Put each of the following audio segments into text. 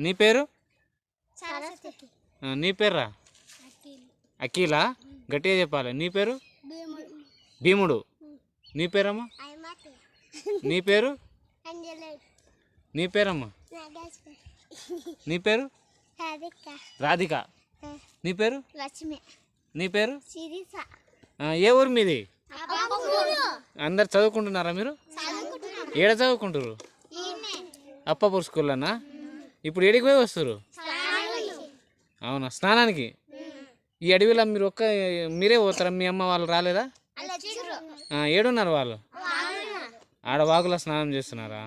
నీ పేరు? నీ పేర్రా? అఖీలా. గట్టిగా చెప్పాలి. నీ పేరు? భీముడు. నీ పేరమ్మా? నీ పేరు? నీ పేరమ్మా? నీ పేరు? రాధిక. నీ పేరు? లక్ష్మి. నీ పేరు? ఏ ఊరు మీది? అందరు చదువుకుంటున్నారా మీరు? ఏడ చదువుకుంటారు అప్పాపూర్ స్కూల్లోనా? ఇప్పుడు ఏడికి పోయి వస్తారు? అవునా? స్నానానికి? ఈ అడవిలో మీరు ఒక్క మీరే పోతారా? మీ అమ్మ వాళ్ళు రాలేదా? ఏడున్నారు వాళ్ళు? ఆడ వాగులో స్నానం చేస్తున్నారా.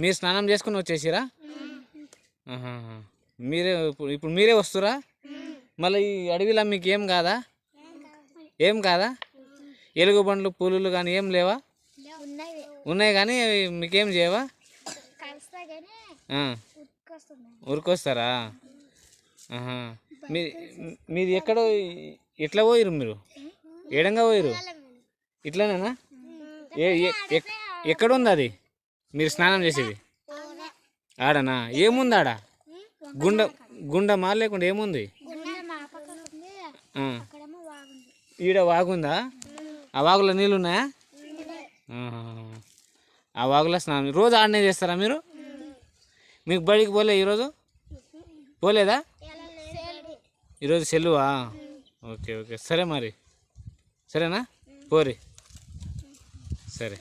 మీరు స్నానం చేసుకుని వచ్చేసిరా. మీరే ఇప్పుడు ఇప్పుడు మీరే వస్తురా? మళ్ళీ ఈ అడవిలో మీకు ఏం కాదా? ఏం కాదా? ఎలుగు బండ్లు పులులు కానీ ఏం లేవా? ఉన్నాయి కానీ మీకేం చేయవా? కలుస్తా కానీ ఆ, ఉట్టుకొస్తుంది ఊరికొస్తారా ఆహా. మీ మీది ఎక్కడో ఎట్లా పోయిరు మీరు? ఏడంగా పోయిరు ఇట్లానేనా? ఏ ఏ- ఎక్- ఎక్కడ ఉంది అది? మీరు స్నానం చేసేది? ఆడనా? ఏముంది ఆడ? గుండ గుండమా లేకుండా ఏముంది? ఈడ వాగుందా? ఆ వాగులో నీళ్ళు ఉన్నాయా. ఆహా. ఆ వాగులో స్నానం రోజు ఆడనే చేస్తారా మీరు? మీకు బడికి పోలే ఈరోజు? పోలేదా? ఈరోజు సెలవా ఓకే ఓకే. సరే మరి. సరేనా? పోరి. సరే.